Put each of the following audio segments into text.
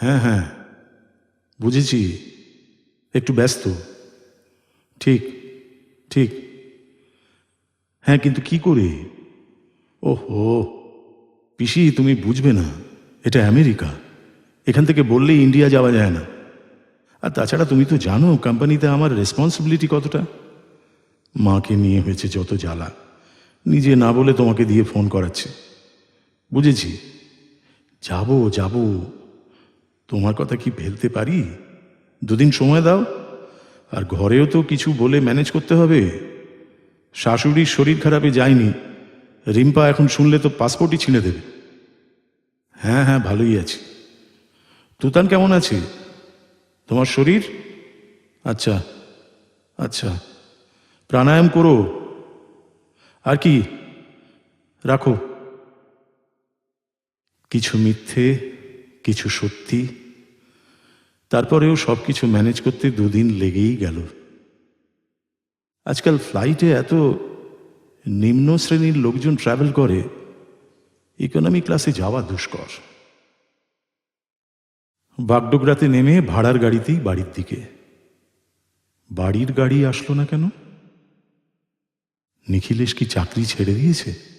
হ্যাঁ হ্যাঁ। বুঝেছি। একটু ব্যস্ত। ঠিক ঠিক। হ্যাঁ কিন্তু কি করে? ওহো, পিসি, তুমি বুঝবে না। এটা আমেরিকা। এখান থেকে বললেই ইন্ডিয়া যাওয়া যায় না। আর তাছাড়া তুমি তো জানো, কোম্পানিতে আমার রেসপন্সিবিলিটি কতটা? মাকে নিয়ে হয়েছে যত জ্বালা। নিজে না বলে তোমাকে দিয়ে ফোন করাচ্ছে। বুঝেছি। যাব যাব। তোমার কথা কি ফেলতে পারি? দুদিন সময় দাও। আর ঘরেও তো কিছু বলে ম্যানেজ করতে হবে। শাশুড়ির শরীর খারাপে যায়নি। রিম্পা এখন শুনলে তো পাসপোর্টই ছিঁড়ে দেবে। হ্যাঁ হ্যাঁ ভালোই আছি। তুতান কেমন আছে? তোমার শরীর? আচ্ছা আচ্ছা। প্রাণায়াম করো। আর কি? রাখো। কিছু মিথ্যে কিছু সত্যি। তারপরেও সব কিছু ম্যানেজ করতে দুদিন লেগেই গেল। আজকাল ফ্লাইটে এত নিম্ন শ্রেণির লোকজন ট্রাভেল করে ইকোনমি ক্লাসে যাওয়া দুষ্কর। বাগডোগরাতে নেমে ভাড়ার গাড়িতেই বাড়ির দিকে। বাড়ির গাড়ি আসলো না কেন? নিখিলেশ কি চাকরি ছেড়ে দিয়েছে?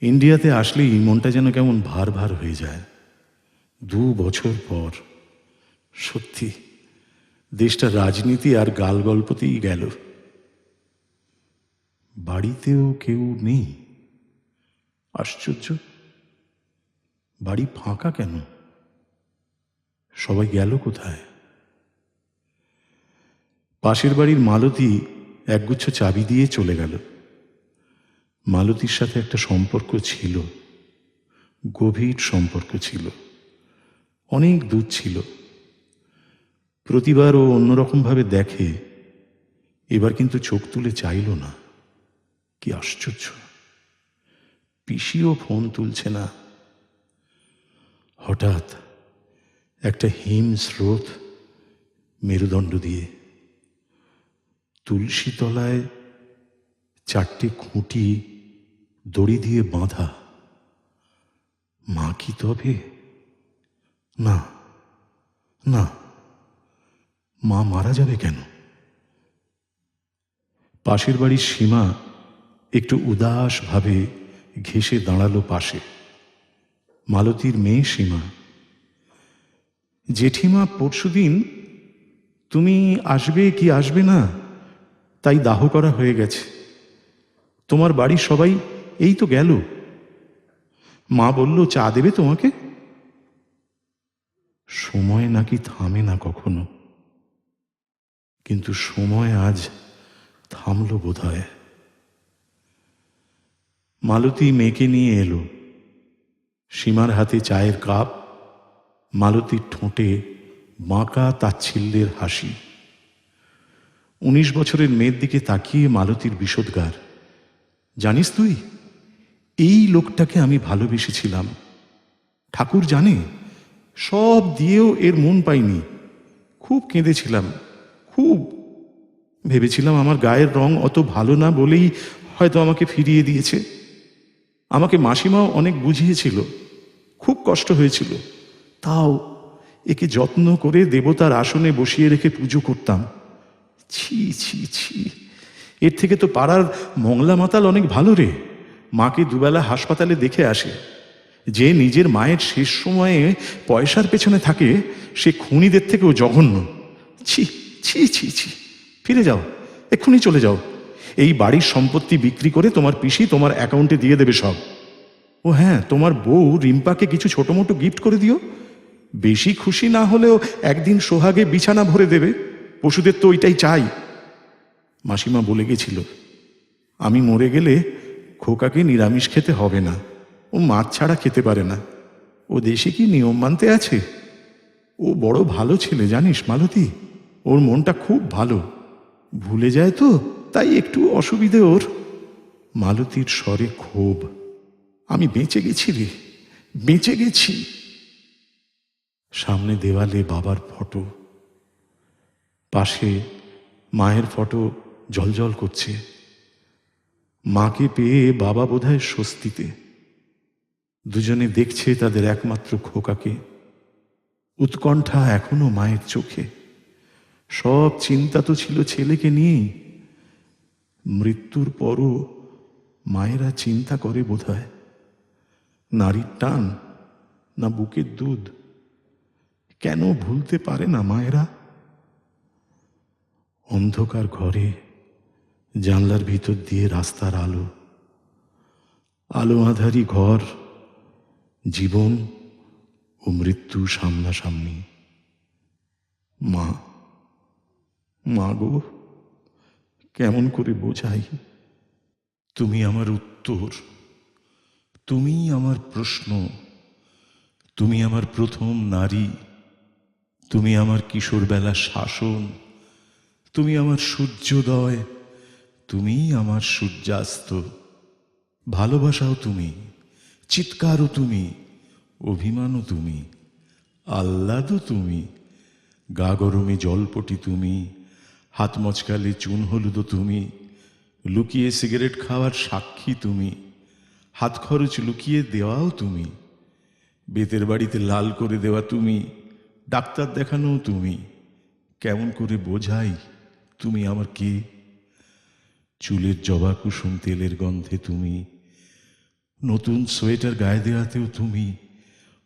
ইন্ডিয়াতে আসলেই মনটা যেন কেমন ভার ভার হয়ে যায়। দু বছর পর, সত্যি দেশটা রাজনীতি আর গাল গল্পতেই গেল। বাড়িতেও কেউ নেই। আশ্চর্য, বাড়ি ফাঁকা কেন? সবাই গেল কোথায়? পাশের বাড়ির মালতী একগুচ্ছ চাবি দিয়ে চলে গেল। মালতীর সাথে একটা সম্পর্ক ছিল। গভীর সম্পর্ক ছিল। অনেক দূর ছিল। প্রতিবার ও অন্যরকমভাবে দেখে, এবার কিন্তু চোখ তুলে চাইল না। কি আশ্চর্য। পিসিও ফোন তুলছে না। হঠাৎ একটা হিম স্রোত মেরুদণ্ড দিয়ে তুলসী তলায় চারটে খুঁটি দড়ি দিয়ে বাঁধা। মা কি তবে? না না। মা মারা যাবে কেন? পাশের বাড়ির সীমা একটু উদাস ভাবে ঘেসে দাঁড়াল পাশে। মালতীর মেয়ে সীমা। জেঠিমা, পরশুদিন তুমি আসবে কি আসবে না, তাই দাহ করা হয়ে গেছে। তোমার বাড়ির সবাই এই তো গেল। মা বলল, চা দেবে তোমাকে? সময় নাকি থামে না কখনো। কিন্তু সময় আজ থামলো বোধ হয় মালতী মেয়েকে নিয়ে এলো। সীমার হাতে চায়ের কাপ মালতীর ঠোঁটে বাঁকা তাচ্ছিল্যের হাসি। উনিশ বছরের মেয়ের দিকে তাকিয়ে মালতীর বিষোদ্গার। জানিস তুই এই লোকটাকে আমি ভালোবেসেছিলাম। ঠাকুর জানে, সব দিয়েও এর মন পাইনি। খুব কেঁদেছিলাম, খুব। ভেবেছিলাম আমার গায়ের রং অত ভালো না বলেই হয়তো আমাকে ফিরিয়ে দিয়েছে। আমাকে মাসিমাও অনেক বুঝিয়েছিল, খুব কষ্ট হয়েছিল। তাও একে যত্ন করে দেবতার আসনে বসিয়ে রেখে পুজো করতাম। ছি ছি ছি, এর থেকে তো পাড়ার মংলা মাতাল অনেক ভালো রে। মাকে দুবেলা হাসপাতালে দেখে আসে। যে নিজের মায়ের শেষ সময়ে পয়সার পেছনে থাকে, সে খুনিদের থেকেও জঘন্য। ছি ছি ছি ছি, ফিরে যাও, এক্ষুনি চলে যাও। এই বাড়ির সম্পত্তি বিক্রি করে তোমার পিসি তোমার অ্যাকাউন্টে দিয়ে দেবে সব। ও হ্যাঁ তোমার বউ রিম্পাকে কিছু ছোট মোটো গিফট করে দিও। বেশি খুশি না হলেও একদিন সোহাগে বিছানা ভরে দেবে। পশুদের তো ওইটাই চাই। মাসিমা বলে গেছিল, আমি মরে গেলে খোকাকে নিরামিষ খেতে হবে না। ও মাছ ছাড়া খেতে পারে না। ও দেশে কি নিয়ম মানতে আছে? ও বড় ভালো ছেলে, জানিস মালতী? ওর মনটা খুব ভালো। ভুলে যায় তো, তাই একটু অসুবিধে ওর। মালতীর স্বরে ক্ষোভ। আমি বেঁচে গেছি রে, বেঁচে গেছি। সামনে দেওয়ালে বাবার ফটো। পাশে মায়ের ফটো জলজল করছে। মাকে পেয়ে বাবা বোধহয় স্বস্তিতে। দুজনে দেখছে তাদের একমাত্র খোকাকে। উৎকণ্ঠা এখনও মায়ের চোখে। সব চিন্তা তো ছিল ছেলেকে নিয়েই। মৃত্যুর পরও মায়েরা চিন্তা করে বোধহয়। নারীর টান না বুকের দুধ? কেন ভুলতে পারে না মায়েরা? অন্ধকার ঘরে জানলার ভিতর দিয়ে রাস্তার আলো। আলো আধারি ঘর, জীবন ও মৃত্যু সামনাসামনি। মা মা গো, কেমন করে বোঝাই? তুমি আমার উত্তর তুমি আমার প্রশ্ন, তুমি আমার প্রথম নারী, তুমি আমার কিশোরবেলার শাসন, তুমি আমার সূর্যোদয় তুমি আমার সূর্যাস্ত। ভালোবাসাও তুমি, চিৎকারও তুমি, অভিমানও তুমি, আহ্লাদও তুমি গা গরমে জলপটি তুমি হাত মচকালে চুন হলুদও তুমি, লুকিয়ে সিগারেট খাওয়ার সাক্ষী তুমি, হাত খরচ লুকিয়ে দেওয়াও তুমি, বেতের বাড়িতে লাল করে দেওয়া তুমি, ডাক্তার দেখানোও তুমি, কেমন করে বোঝাই তুমি আমার কে? চুলের জবা কুসুম তেলের গন্ধে তুমি, নতুন সোয়েটার গায়ে দেওয়াতেও তুমি,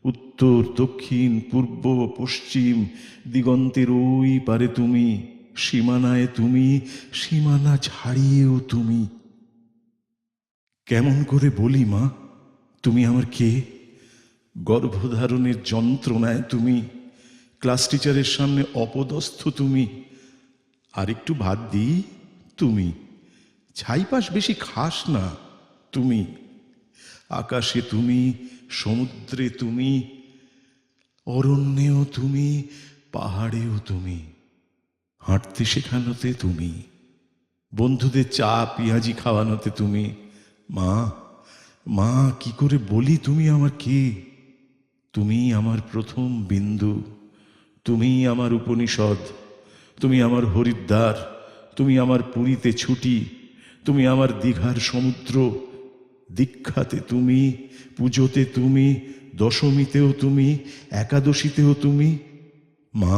উত্তর, দক্ষিণ, পূর্ব, পশ্চিম, দিগন্তের ওই পারে তুমি, সীমানায় তুমি, সীমানা ছাড়িয়েও তুমি। কেমন করে বলি মা, তুমি আমার কে? গর্ভধারণের যন্ত্রণায় তুমি, ক্লাস টিচারের সামনে অপদস্থ তুমি আর একটু ভাত দিই তুমি। ছাইপাশ বেশি খাস না তুমি। আকাশে তুমি, সমুদ্রে তুমি, অরণ্যেও তুমি, পাহাড়েও তুমি, হাঁটতে শেখানোতে তুমি, বন্ধুদের চা, পেঁয়াজি খাওয়ানোতে তুমি। মা মা, কি করে বলি তুমি আমার কে তুমি আমার প্রথম বিন্দু, তুমি আমার উপনিষদ, তুমি আমার হরিদ্বার, তুমি আমার পুরীতে ছুটি তুমি আমার দীঘার সমুদ্র, দীক্ষাতে তুমি, পুজোতে তুমি, দশমীতেও তুমি, একাদশীতেও তুমি। মা,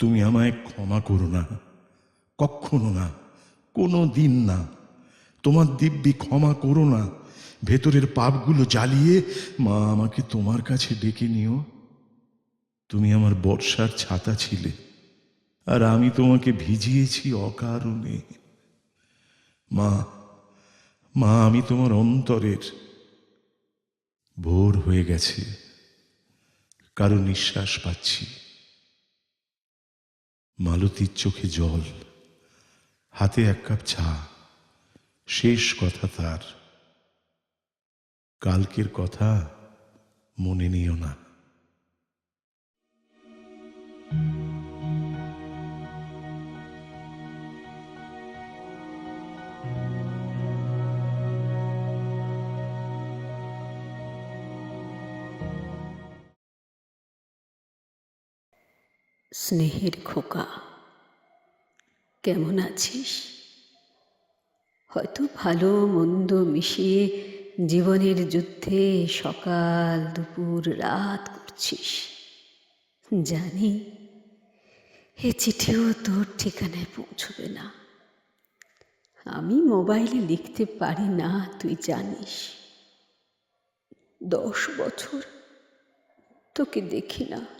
তুমি আমায় ক্ষমা করো না, কখনো না, কোনো দিন না। তোমার দিব্যি ক্ষমা করো না, ভেতরের পাপগুলো জ্বালিয়ে মা আমাকে তোমার কাছে ডেকে নিও। তুমি আমার বর্ষার ছাতা ছিলে, আর আমি তোমাকে ভিজিয়েছি অকারণে। মা মা, আমি তোমার অন্তরের ভোর হয়ে গেছে। কারও নিঃশ্বাস পাচ্ছি। মালতীর চোখে জল, হাতে এক কাপ চা, শেষ কথা তার। কালকের কথা মনে নিও না। স্নেহের খোকা। কেমন আছিস? হয়তো ভালো মন্দ মিশিয়ে জীবনের যুদ্ধে সকাল, দুপুর, রাত করছিস। জানি এ চিঠিও তোর ঠিকানায় পৌঁছবে না। আমি মোবাইলে লিখতে পারি না, তুই জানিস। দশ বছর তোকে দেখি না।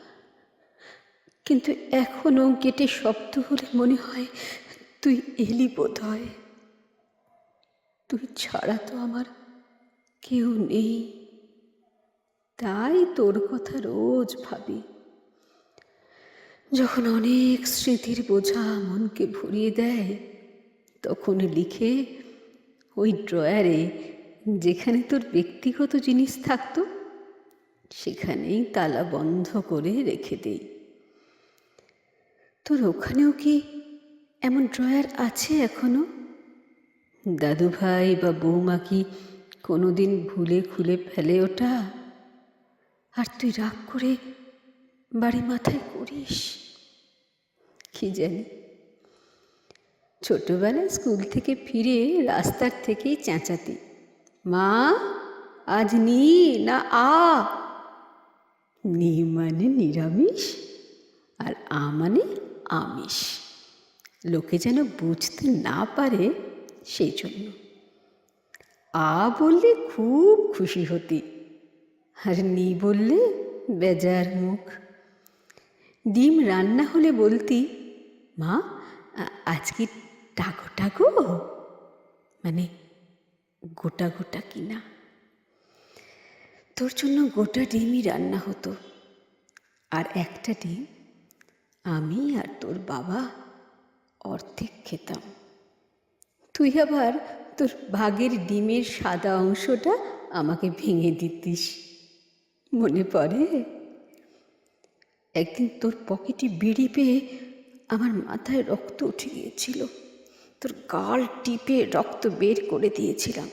কিন্তু এখনও গেটে শব্দ হলে মনে হয় তুই এলি বোধ হয় তুই ছাড়া তো আমার কেউ নেই। তাই তোর কথা রোজ ভাবি। যখন অনেক স্মৃতির বোঝা মনকে ভরিয়ে দেয়, তখন লিখে ওই ড্রয়ারে যেখানে তোর ব্যক্তিগত জিনিস থাকতো, সেখানেই তালা বন্ধ করে রেখে দেই। তোর ওখানেও কি এমন ড্রয়ার আছে এখনও? দাদু ভাই বা বৌমা কি কোনো দিন ভুলে খুলে ফেলে ওটা? আর তুই রাগ করে বাড়ি মাথায় করিস? কি জানি। ছোটবেলায় স্কুল থেকে ফিরে রাস্তার থেকেই চেঁচাতি। মা, আজ নি না আ? নি মানে নিরামিষ? আর আ মানে আমিষ। লোকে যেন বুঝতে না পারে সেই জন্য। আ বললে খুব খুশি হতি, আর নি বললে বেজার মুখ। ডিম রান্না হলে বলতি, মা আজকে টাকো টাকো? মানে গোটা গোটা কিনা তোর জন্য গোটা ডিমই রান্না হতো, আর একটা ডিম আমি আর তোর বাবা অর্ধেক খেতাম। তুই আবার তোর ভাগের ডিমের সাদা অংশটা আমাকে ভেঙে দিতিস। মনে পড়ে? একদিন তোর পকেটে বিড়ি পেয়ে আমার মাথায় রক্ত উঠে গিয়েছিল। তোর গাল টিপে রক্ত বের করে দিয়েছিলাম।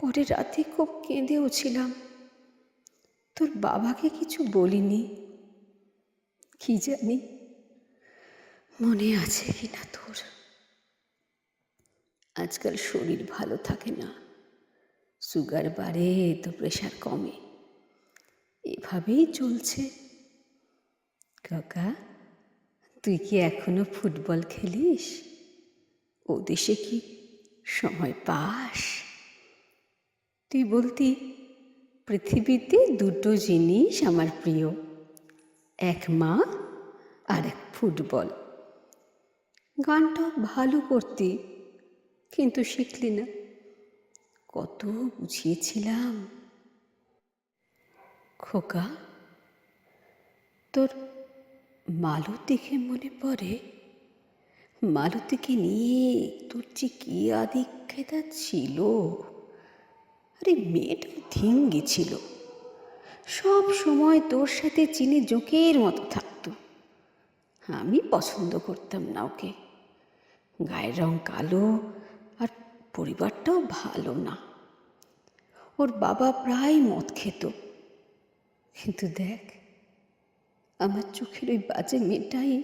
পরে রাতে খুব কেঁদেও ছিলাম। তোর বাবাকে কিছু বলিনি। কি জানি? মনে আছে কি না তোর? আজকাল শরীর ভালো থাকে না। সুগার বাড়ে, তো প্রেশার কমে। এভাবেই চলছে। কাকা, তুই কি এখনও ফুটবল খেলিস? ও দেশে কি সময় পাস? তুই বলতি, পৃথিবীতে দুটো জিনিস আমার প্রিয়। এক মা আর এক ফুটবল। গানটা ভালো করতি, কিন্তু শিখলি না। কত বুঝিয়েছিলাম। খোকা, তোর মালতীকে মনে পড়ে? মালতীকে নিয়ে তোর যে কি আদিক্ষেতা ছিল? আরে মেয়েটা ধিঙ্গি ছিল। সব সময় তোর সাথে চিনি জোকের মতো থাকতো। আমি পছন্দ করতাম না ওকে। গায়ের রং কালো আর পরিবারটাও ভালো না। ওর বাবা প্রায় মদ খেত। কিন্তু দেখ, আমার চোখের ওই বাজে মেয়েটাই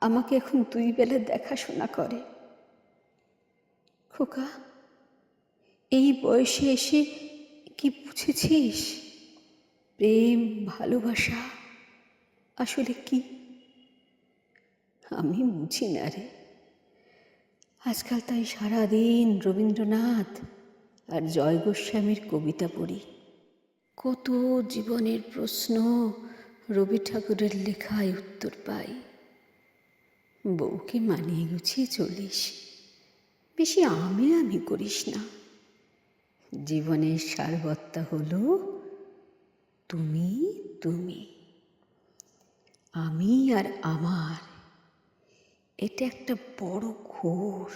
আমাকে এখন দুই বেলা দেখাশোনা করে। খোকা, এই বয়সে এসে কি বুঝেছিস? প্রেম, ভালোবাসা আসলে কি? আমি বুঝি না রে। আজকাল তাই সারাদিন রবীন্দ্রনাথ আর জয় গোস্বামীর কবিতা পড়ি। কত জীবনের প্রশ্ন রবি ঠাকুরের লেখায় উত্তর পাই। বউকে মানিয়ে গুছিয়ে চলিস, বেশি আমি আমি করিস না। জীবনের সারবত্তা হলো তুমি তুমি। আমি আর আমার, এটা একটা বড় ঘোর।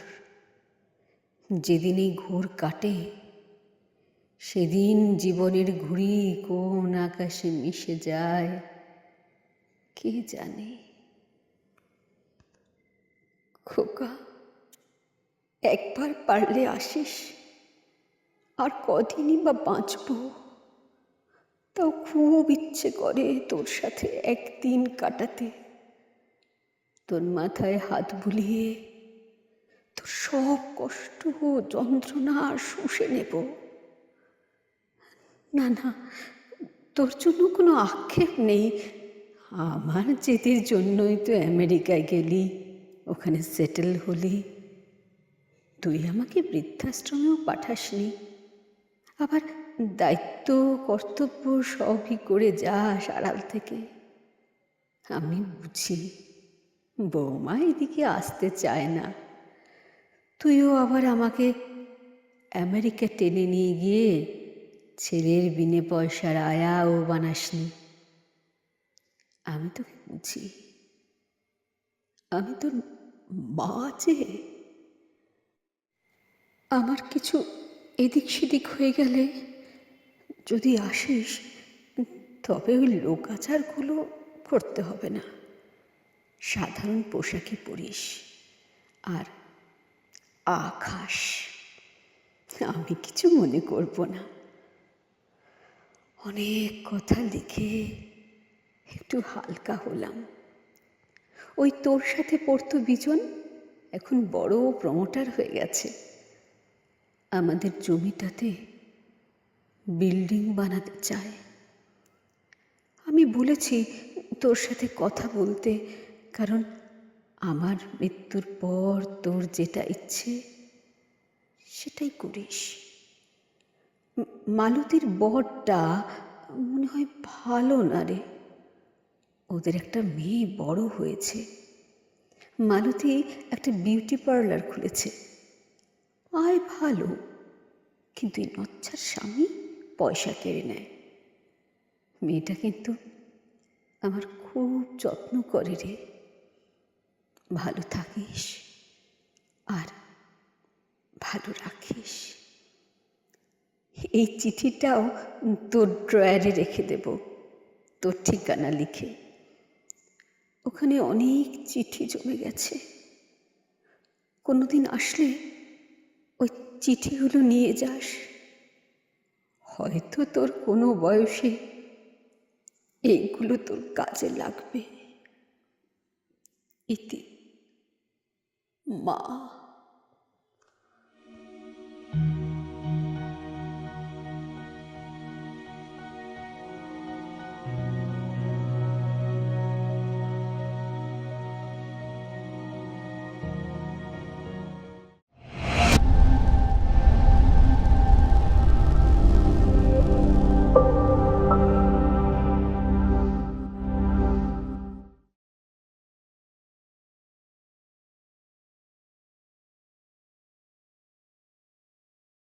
যেদিন এই ঘোর কাটে, সেদিন জীবনের ঘুড়ি কোন আকাশে মিশে যায়, কে জানে? খোকা, একবার পারলে আসিস, আর কদিনই বা বাঁচব? তাও খুব ইচ্ছে করে তোর সাথে একদিন কাটাতে। তোর মাথায় হাত বুলিয়ে তোর সব কষ্ট, যন্ত্রণা শুষে নেব। না না, তোর জন্য কোনো আক্ষেপ নেই। আমার জেদের জন্যই তো আমেরিকায় গেলি, ওখানে সেটেল হলি। তুই আমাকে বৃদ্ধাশ্রমেও পাঠাসনি। আবার দায়িত্ব, কর্তব্য সবই করে যাস আড়াল থেকে। আমি বুঝি বৌমা এদিকে আসতে চায় না। তুইও আবার আমাকে আমেরিকা টেনে নিয়ে গিয়ে ছেলের বিনে পয়সার আয়াও বানাসনি। আমি তোকে বুঝি, আমি তোর মা যে। আমার কিছু এদিক সেদিক হয়ে গেলে যদি আসিস, তবে ওই লোকাচারগুলো করতে হবে না। সাধারণ পোশাকে পরিস আর আকাশ। আমি কিছু মনে করব না। অনেক কথা লিখে একটু হালকা হলাম। ওই তোর সাথে পড়তো বিজন এখন বড় প্রমোটার হয়ে গেছে। আমাদের জমিটাতে বিল্ডিং বানাতে চায়। আমি বলেছি তোর সাথে কথা বলতে, কারণ আমার মৃত্যুর পর তোর যেটা ইচ্ছে, সেটাই করিস। মালতীর বরটা মনে হয় ভালো না রে। ওদের একটা মেয়ে বড় হয়েছে। মালতী একটা বিউটি পার্লার খুলেছে। আয় ভালো, কিন্তু এই নচ্ছার স্বামী পয়সা কেড়ে নেয়। মেয়েটা কিন্তু আমার খুব যত্ন করে রে। ভালো থাকিস আর ভালো রাখিস। এই চিঠিটাও তোর ড্রয়ারে রেখে দেব, তোর ঠিকানা লিখে। ওখানে অনেক চিঠি জমে গেছে। কোনোদিন আসলে ওই চিঠিগুলো নিয়ে যাস। হয়তো তোর কোনো বয়সে এইগুলো তোর কাজে লাগবে। ইতি মা।